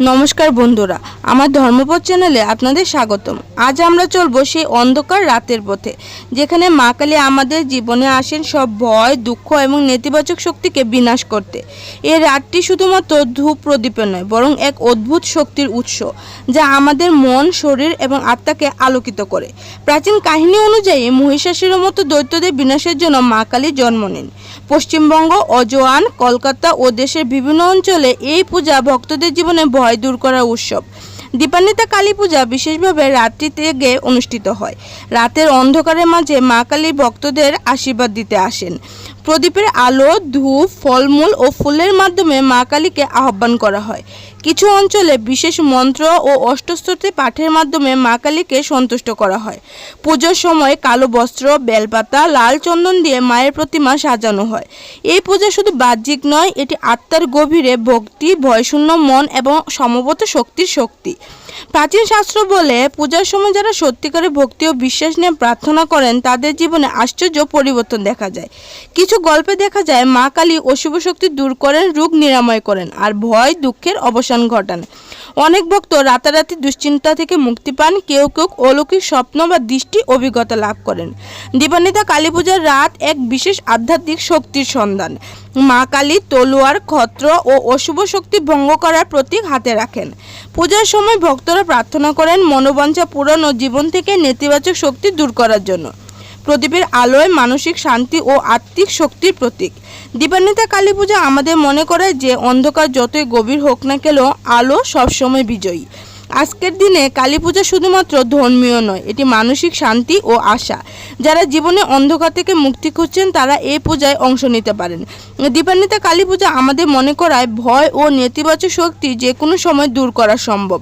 নমস্কার বন্ধুরা, আমার ধর্মপদ চ্যানেলে আপনাদের স্বাগতম। আজ আমরা চলবো সেই অন্ধকার রাতের পথে, যেখানে মা কালী আমাদের জীবনে আসেন সব ভয়, দুঃখ এবং নেতিবাচক শক্তিকে বিনাশ করতে। এই রাতটি শুধুমাত্র ধূপ প্রদীপে নয়, বরং এক অদ্ভুত শক্তির উৎস, যা আমাদের মন, শরীর এবং আত্মাকে আলোকিত করে। প্রাচীন কাহিনী অনুযায়ী মহিষাসুরের মতো দৈত্যদের বিনাশের জন্য মা কালী জন্ম নেন। পশ্চিমবঙ্গ, অজোয়ান, কলকাতা ও দেশের বিভিন্ন অঞ্চলে এই পূজা ভক্তদের জীবনে ভয় দূর করার উৎসব। দীপান্বিতা কালী পূজা বিশেষভাবে রাত্রি থেকে অনুষ্ঠিত হয়। রাতের অন্ধকারের মাঝে মা কালী ভক্তদের আশীর্বাদ দিতে আসেন। প্রদীপের আলো, ধূপ, ফলমূল ও ফুলের মাধ্যমে মা কালীকে আহ্বান করা হয়। কিছু অঞ্চলে বিশেষ মন্ত্র ও অষ্টস্তরী পাঠের মাধ্যমে মা কালীকে সন্তুষ্ট করা হয়। পুজোর সময় কালো বস্ত্র, বেলপাতা, লাল চন্দন দিয়ে মায়ের প্রতিমা সাজানো হয়। এই পূজা শুধু বাহ্যিক নয়, এটি আত্মার গভীরে ভক্তি, ভয়শূন্য মন এবং সমবত শক্তির শক্তি। প্রাচীন শাস্ত্র বলে, পূজার সময় যারা সত্যিকারের ভক্তি ও বিশ্বাস নিয়ে প্রার্থনা করেন, তাদের জীবনে আশ্চর্য পরিবর্তন দেখা যায়। কিছু গল্পে দেখা যায়, মা কালী অশুভ শক্তি দূর করেন, রোগ নিরাময় করেন, আর ভয়, দুঃখের অবসান ঘটান। অনেক ভক্ত রাতারাতি দুশ্চিন্তা থেকে মুক্তি পান, কেউ কেউ অলৌকিক স্বপ্ন বা দৃষ্টি অভিজ্ঞতা লাভ করেন। দীপান্বিতা কালী পূজার রাত এক বিশেষ আধ্যাত্মিক শক্তির সন্ধান। মা কালী তলোয়ার, ক্ষত্র ও অশুভ শক্তি ভঙ্গ করার প্রতীক হাতে রাখেন। পূজার সময় ভক্তরা প্রার্থনা করেন মনোবাঞ্ছা পূরণ ও জীবন থেকে নেতিবাচক শক্তি দূর করার জন্য। প্রদীপের আলোয় মানসিক শান্তি ও আত্মিক শক্তির প্রতীক। দীপান্বিতা কালী পূজা আমাদের মনে করায় যে অন্ধকার যতই গভীর হোক না কেন, আলো সবসময় বিজয়ী। আজকের দিনে কালী পূজা শুধুমাত্র ধর্মীয় নয়, এটি মানসিক শান্তি ও আশা। যারা জীবনে অন্ধকার থেকে মুক্তি খুঁজছেন, তারা এই পূজায় অংশ নিতে পারেন। দীপান্বিতা কালী পূজা আমাদের মনে করায় ভয় ও নেতিবাচক শক্তি যে কোনো সময় দূর করা সম্ভব।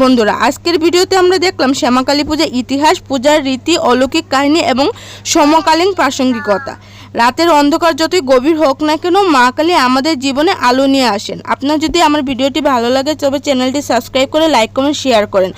বন্ধুরা, আজকের ভিডিওতে আমরা দেখলাম শ্যামাকালী পূজা ইতিহাস, পূজার রীতি, অলৌকিক কাহিনী এবং সমকালীন প্রাসঙ্গিকতা। রাতের অন্ধকার যতই গভীর হোক না কেন, মা কালী আমাদের জীবনে আলো নিয়ে আসেন। আপনার যদি আমার ভিডিওটি ভালো লাগে, তবে চ্যানেলটি সাবস্ক্রাইব করে, লাইক, কমেন্ট শেয়ার করেন।